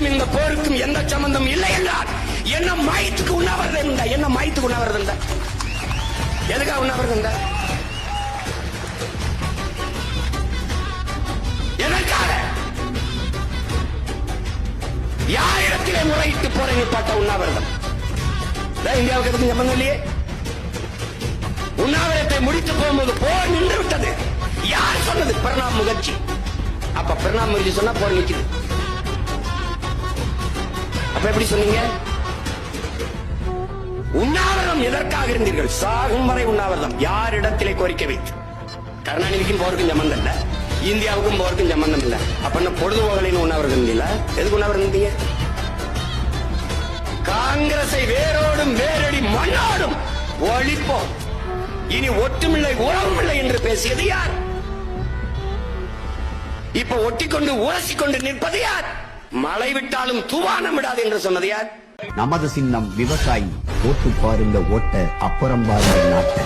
எனக்கும் இந்த போருக்கும் எந்த சம்பந்தம் இல்லை என்றால் என்ன மயத்துக்கு உண்ணாவிரதம் இருந்தா என்ன மாயத்துக்கு உண்ணாவிரதம் இருந்தா? எதுக்காக உண்ணாவிரதம் இருந்தா? எதற்காக? யாரிடத்திலே முறையிட்டு போரை நிப்பாட்ட உண்ணாவிரதம். இந்தியாவுக்கு எதுக்கும் சம்பந்தம் இல்லையே? உண்ணாவிரத்தை முடித்து போகும்போது போர் நின்று விட்டது யார் சொன்னது? பிரணாப் முகர்ஜி. அப்ப பிரணாப் முகர்ஜி சொன்னா போர் நிற்குது. அப்ப எப்படி சொன்னீங்க? உண்ணாவிரதம் எதற்காக இருந்தீர்கள்? சாகும் வரை உண்ணாவிரதம். யாரிடத்திலே கோரிக்கை வைத்து? கருணாநிதிக்கும் போருக்கும் சம்பந்தம் இல்ல. இந்தியாவுக்கும் போருக்கும் சம்பந்தம் இல்ல. அப்ப என்ன பொழுதுபோகலின்னு உண்ணாவிரதம் இல்ல? எதுக்கு உண்ணாவிரதம் இருந்தீங்க? காங்கிரஸை வேரோடும் வேரடி மண்ணோடும் ஒழிப்போம். இனி ஒட்டுமில்லை உறவுமில்லை என்று பேசியது யார்? இப்ப ஒட்டிக்கொண்டு உரசிக்கொண்டு நிற்பது யார்? மழை விட்டாலும் தூவானம் விடாது என்று சொன்னது யார்? நமது சின்னம் விவசாயி ஓட்டு பாருங்க ஓட்ட அப்புறம் பாருங்க நாட்டை.